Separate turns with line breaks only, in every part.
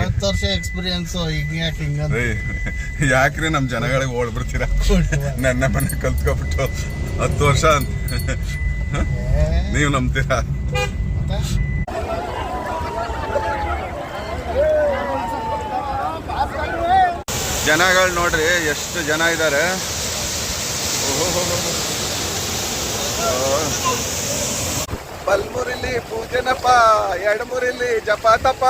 ಹತ್ತು ವರ್ಷ ಎಕ್ಸ್ಪೀರಿಯನ್ಸ್ ಈಗ ಯಾಕೆ ಹಿಂಗಂತ
ಯಾಕ್ರಿ ನಮ್ಮ ಜನಗಳಿಗೆ ಓಡ್ಬಿಡ್ತೀರಾ ನನ್ನ ಮನೆ ಕಲ್ತ್ಕೊಬಿಟ್ಟು ಹತ್ತು ವರ್ಷ ಅಂತ ನೀವು ನಂಬ್ತೀರಾ? ಜನಗಳು ನೋಡ್ರಿ ಎಷ್ಟು ಜನ ಇದ್ದಾರೆ ಬಲ್ಮುರಿಲಿ ಪೂಜೆನಪ್ಪ ಎಡಮುರಿಲಿ ಜಪಾತಪ್ಪ.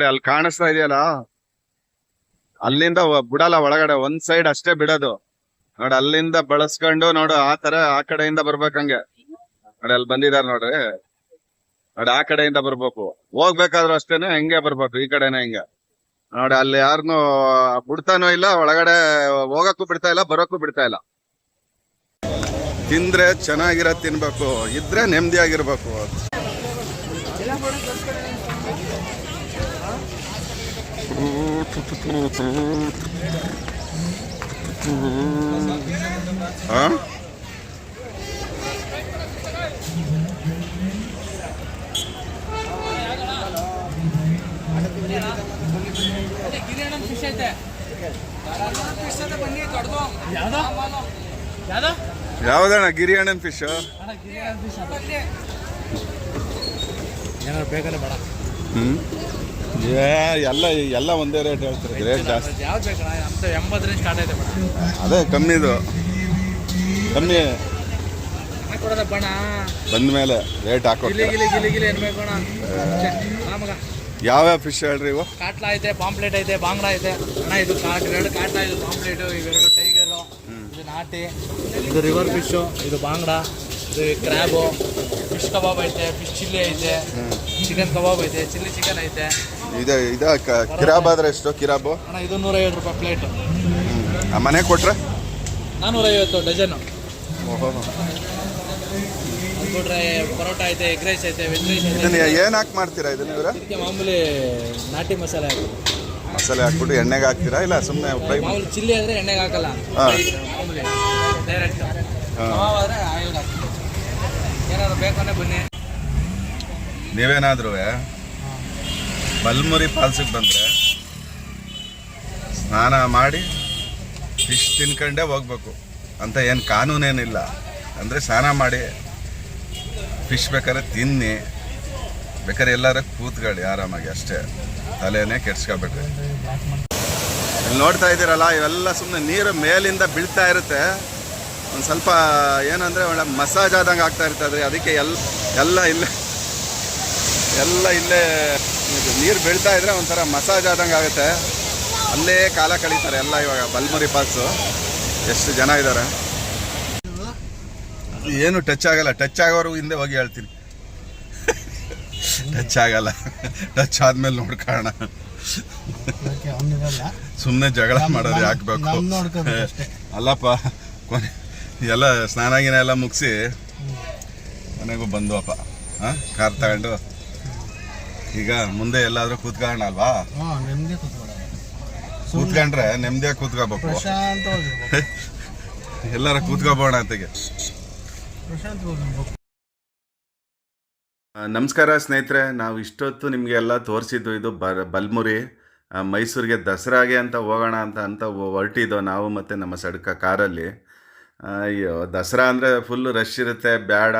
ನೋಡಿ, ಅಲ್ಲಿ ಕಾಣಿಸ್ತಾ ಇದೆಯಲ್ಲ? ಅಲ್ಲಿಂದ ಬಿಡಲ್ಲ ಒಳಗಡೆ, ಒಂದ್ ಸೈಡ್ ಅಷ್ಟೇ ಬಿಡೋದು. ನೋಡಿ, ಅಲ್ಲಿಂದ ಬಳಸ್ಕೊಂಡು ನೋಡು, ಆ ತರ ಆ ಕಡೆಯಿಂದ ಬರ್ಬೇಕಂಗೆ ನೋಡಿ, ಅಲ್ಲಿ ಬಂದಿದಾರ ನೋಡ್ರಿ. ನೋಡಿ, ಆ ಕಡೆಯಿಂದ ಬರ್ಬೇಕು. ಹೋಗ್ಬೇಕಾದ್ರೂ ಅಷ್ಟೇನೆ ಹೆಂಗೆ ಬರ್ಬೇಕು, ಈ ಕಡೆನೆ ಹಿಂಗೆ. ನೋಡಿ, ಅಲ್ಲಿ ಯಾರನ್ನು ಬಿಡ್ತಾನೂ ಇಲ್ಲ, ಒಳಗಡೆ ಹೋಗಕ್ಕೂ ಬಿಡ್ತಾ ಇಲ್ಲ, ಬರೋಕ್ಕೂ ಬಿಡ್ತಾ ಇಲ್ಲ. ತಿಂದ್ರೆ ಚೆನ್ನಾಗಿರೋ ತಿನ್ಬೇಕು, ಇದ್ರೆ ನೆಮ್ಮದಿಯಾಗಿರ್ಬೇಕು ಆ? ಯಾವ್ದಣ್ಣ ಗಿರಿ ಅಣ್ಣನ್ ಫಿಶ್
ಬೇಕಲ್ಲ ಬೇಡ
ಹ್ಮ್? ಏ, ಎಲ್ಲ ಎಲ್ಲ ಒಂದೇ ರೇಟ್ ಹೇಳ್ತಾರೆ ರೇಟ್ ಜಾಸ್ತಿ.
ಯಾವ್ದು ಬೇಕಣ್ಣ ನಮ್ದು ಎಂಬತ್ತರಿಂದ ಸ್ಟಾರ್ಟ್ ಐತೆ
ಅದೇ ಕಮ್ಮಿದು ಕಮ್ಮಿ.
ಕೊಡೋದ ಬಂದ
ಮೇಲೆ ರೇಟ್
ಗಿಲಿ
ಹಾಕೊಡ್ತಾರೆ
ಗಿಲಿ ಗಿಲಿ ಗಿಲಿ ಏನ್ಬೇಕು ಅಣ್ಣ ಹಾ ಮಗ.
ಯಾವ್ಯಾವ ಫಿಶ್ ಹೇಳ್ರಿ ಇವು?
ಕಾಟ್ಲಾ ಐತೆ ಪಾಂಪ್ಲೇಟ್ ಐತೆ ಬಾಂಗ್ಡಾ ಐತೆ. ಅಣ್ಣ ಇದು ಕಾಟ್ ಎರಡು ಕಾಟ್ಲಾ ಇದು ಪಾಂಪ್ಲೇಟು ಇವೆರಡು ಟೈಗರು ಇದು ನಾಟಿ. ಇದು ರಿವರ್ ಫಿಶು ಇದು ಬಾಂಗ್ಡಾ ಇದು ಕ್ರ್ಯಾಬು ಫಿಶ್ ಕಬಾಬ್ ಐತೆ ಫಿಶ್ ಚಿಲ್ಲಿ ಐತೆ ಚಿಕನ್ ಕಬಾಬ್ ಐತೆ ಚಿಲ್ಲಿ ಚಿಕನ್ ಐತೆ.
ಇದೆ ಇದ ಕಿರಾಬ್ ಆದ್ರೆ ಎಷ್ಟು ಕಿರಾಬು?
ಅಣ್ಣ ಇದು ನೂರೈವತ್ತು ರೂಪಾಯಿ ಪ್ಲೇಟ್.
ಆ ಮನೆ ಕೊಟ್ರೆ?
ನಾನ್ನೂರೈವತ್ತು ಡಜನು.
ಓಹೋ.
ಬಿಟ್ರೆ ಪರೋಟ ಐತೆ ಎಗ್ ರೈಸ್ ಐತೆ ವೆಜ್ ರೈಸ್
ಇದನ್ನ ಏನ್ ಹಾಕಿ ಮಾಡ್ತೀರಾ ಇದನ್ನ ಇವ್ರ?
ಇದಕ್ಕೆ ಮಾಮೂಲಿ ನಾಟಿ ಮಸಾಲೆ ಹಾಕಿ
ಮಸಾಲೆ ಹಾಕ್ಬಿಟ್ಟು ಎಣ್ಣೆಗೆ ಹಾಕ್ತೀರಾ? ಇಲ್ಲ ಸುಮ್ಮನೆ ಫ್ರೈ
ಮಾಮೂಲಿ ಚಿಲ್ಲಿ ಆದರೆ ಎಣ್ಣೆಗೆ ಹಾಕಲ್ಲ.
ಹಾ.
ಮಾಮೂಲಿ ಡೈರೆಕ್ಟ್. ಕಬಾಬ್ ಆದರೆ ಆಯಿಲ್ ಹಾಕ್ತೀವಿ ಏನಾದ್ರು ಬೇಕಂದ್ರೆ ಬನ್ನಿ.
ನೀವೇನಾದ್ರೂ ಬಲ್ಮುರಿ ಫಾಲ್ಸಿಗೆ ಬಂದರೆ ಸ್ನಾನ ಮಾಡಿ ಫಿಶ್ ತಿನ್ಕೊಂಡೇ ಹೋಗ್ಬೇಕು. ಅಂತ ಏನು ಕಾನೂನೇನಿಲ್ಲ. ಅಂದರೆ ಸ್ನಾನ ಮಾಡಿ ಫಿಶ್ ಬೇಕಾದ್ರೆ ತಿನ್ನಿ. ಬೇಕಾದ್ರೆ ಎಲ್ಲರೂ ಕೂತ್ಕೊಳ್ಳಿ ಆರಾಮಾಗಿ ಅಷ್ಟೇ. ತಲೆನೇ ಕೆಡ್ಸ್ಕೊಬೇಡ್ರಿ ಇಲ್ಲಿ ನೋಡ್ತಾ ಇದ್ದೀರಲ್ಲ, ಇವೆಲ್ಲ ಸುಮ್ಮನೆ ನೀರು ಮೇಲಿಂದ ಬೀಳ್ತಾ ಇರುತ್ತೆ. ಒಂದು ಸ್ವಲ್ಪ ಏನಂದರೆ ಒಳ್ಳೆ ಮಸಾಜ್ ಆದಂಗೆ ಆಗ್ತಾ ಇರ್ತದೆ ಅದಕ್ಕೆ ಎಲ್ಲ ಎಲ್ಲ ಇಲ್ಲೇ ಎಲ್ಲ ಇಲ್ಲೇ ನೀರು ಬೀಳ್ತಾ ಇದ್ರೆ ಒಂಥರ ಮಸಾಜ್ ಆದಂಗೆ ಆಗುತ್ತೆ. ಅಲ್ಲೇ ಕಾಲ ಕಳೀತಾರೆ ಎಲ್ಲ ಇವಾಗ ಬಲ್ಮುರಿ ಪಾಲ್ಸು. ಎಷ್ಟು ಜನ ಇದ್ದಾರೆ ಏನು ಟಚ್ ಆಗಲ್ಲ. ಟಚ್ ಆಗೋರು ಹಿಂದೆ ಹೋಗಿ ಹೇಳ್ತೀನಿ. ಟಚ್ ಆಗಲ್ಲ. ಟಚ್ ಆದ್ಮೇಲೆ ನೋಡ್ಕೋಣ ಸುಮ್ಮನೆ ಜಗಳ ಮಾಡೋದು
ಹಾಕ್ಬೇಕು.
ಅಲ್ಲಪ್ಪ ಕೊನೆ ಎಲ್ಲ ಸ್ನಾನ ಗಿನ ಎಲ್ಲ ಮುಗಿಸಿ ಮನೆಗೂ ಬಂದ್ವಪ್ಪ. ಹಾಂ? ಕಾರ್ ತಗೊಂಡು ಈಗ ಮುಂದೆ ಎಲ್ಲಾದ್ರೂ ಕೂತ್ಕೊಳ್ಳೋಣ ಅಲ್ವಾ
ಹಾಂ ನೆಮ್ಮದಿ ಕೂತ್ಕೊಳ್ಳೋಣ.
ಕೂತ್ಕೊಂಡ್ರೆ ನೆಮ್ಮದಿಯಾಗಿ ಕೂತ್ಕೋಬೇಕು.
ಪ್ರಶಾಂತವಾಗಿರ್ಬೇಕು
ಎಲ್ಲಾರ ಕೂತ್ಕೋಬೋಣ ಅಂತಿಗೆ
ಪ್ರಶಾಂತವಾಗಿರ್ಬೇಕು
ನಮಸ್ಕಾರ ಸ್ನೇಹಿತರೆ ನಾವು ಇಷ್ಟೊತ್ತು ನಿಮಗೆಲ್ಲ ತೋರಿಸಿದ್ದು ಇದು ಬ ಬಲ್ಮುರಿ ಮೈಸೂರಿಗೆ ದಸರಾಗೆ ಅಂತ ಹೋಗೋಣ ಅಂತ ಅಂತ ಹೊರಟಿದ್ದೋ ನಾವು ಮತ್ತು ನಮ್ಮ ಸಡ್ಕ ಕಾರಲ್ಲಿ. ಅಯ್ಯೋ ದಸರಾ ಅಂದರೆ ಫುಲ್ ರಶ್ ಇರುತ್ತೆ ಬೇಡ.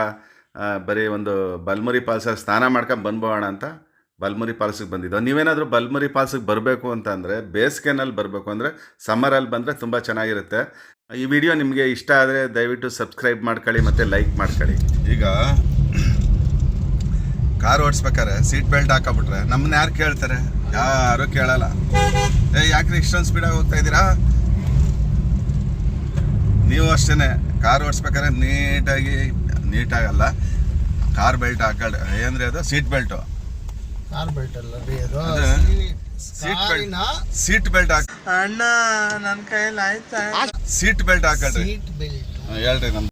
ಬರೀ ಒಂದು ಬಲ್ಮುರಿ ಪಾಲ್ಸ ಸ್ನಾನ ಮಾಡ್ಕೊಂಡು ಬಂದ್ಬೋಣ ಅಂತ ಬಲ್ಮುರಿ ಫಾಲ್ಸಿಗೆ ಬಂದಿದ್ದೋ. ನೀವೇನಾದರೂ ಬಲ್ಮುರಿ ಫಾಲ್ಸಿಗೆ ಬರಬೇಕು ಅಂತಂದರೆ ಬೇಸಿಗೆನಲ್ಲಿ ಬರಬೇಕು ಅಂದರೆ, ಸಮ್ಮರಲ್ಲಿ ಬಂದರೆ ತುಂಬ ಚೆನ್ನಾಗಿರುತ್ತೆ. ಈ ವಿಡಿಯೋ ನಿಮಗೆ ಇಷ್ಟ ಆದರೆ ದಯವಿಟ್ಟು ಸಬ್ಸ್ಕ್ರೈಬ್ ಮಾಡ್ಕೊಳ್ಳಿ ಮತ್ತು ಲೈಕ್ ಮಾಡ್ಕೊಳ್ಳಿ. ಈಗ ಕಾರ್ ಓಡಿಸ್ಬೇಕಾರೆ ಸೀಟ್ ಬೆಲ್ಟ್ ಹಾಕಬಿಟ್ರೆ, ನಮ್ಮನ್ನ ಯಾರು ಕೇಳ್ತಾರೆ? ಯಾರು ಕೇಳಲ್ಲ. ಏ, ಯಾಕ್ರಿ ಇಷ್ಟೊಂದು ಸ್ಪೀಡಾಗಿ ಹೋಗ್ತಾ ಇದ್ದೀರಾ? ನೀವು ಅಷ್ಟೇ ಕಾರ್ ಓಡಿಸ್ಬೇಕಾದ್ರೆ ನೀಟಾಗಿ ನೀಟಾಗಲ್ಲ ಕಾರ್ ಬೆಲ್ಟ್ ಹಾಕೊಳ್ಳಿ ಏನಂದ್ರೆ ಅದು ಸೀಟ್ ಬೆಲ್ಟು.
ಕಾರ್ ಬೆಲ್ಟ್ ಅಲ್ಲ ರೀ ಅದು
ಅದು. ಸೀಟ್ ಬೆಲ್ಟ್ ಸೀಟ್ ಬೆಲ್ಟ್ ಹಾಕ
ಅಣ್ಣ ನನ್ನ ಕೈಯಲ್ಲಿ ಆಯ್ತಾ?
ಸೀಟ್ ಬೆಲ್ಟ್ ಹಾಕೊಳ್ರಿ.
ಸೀಟ್ ಬೆಲ್ಟ್
ಹೇಳ್ರಿ ನಮ್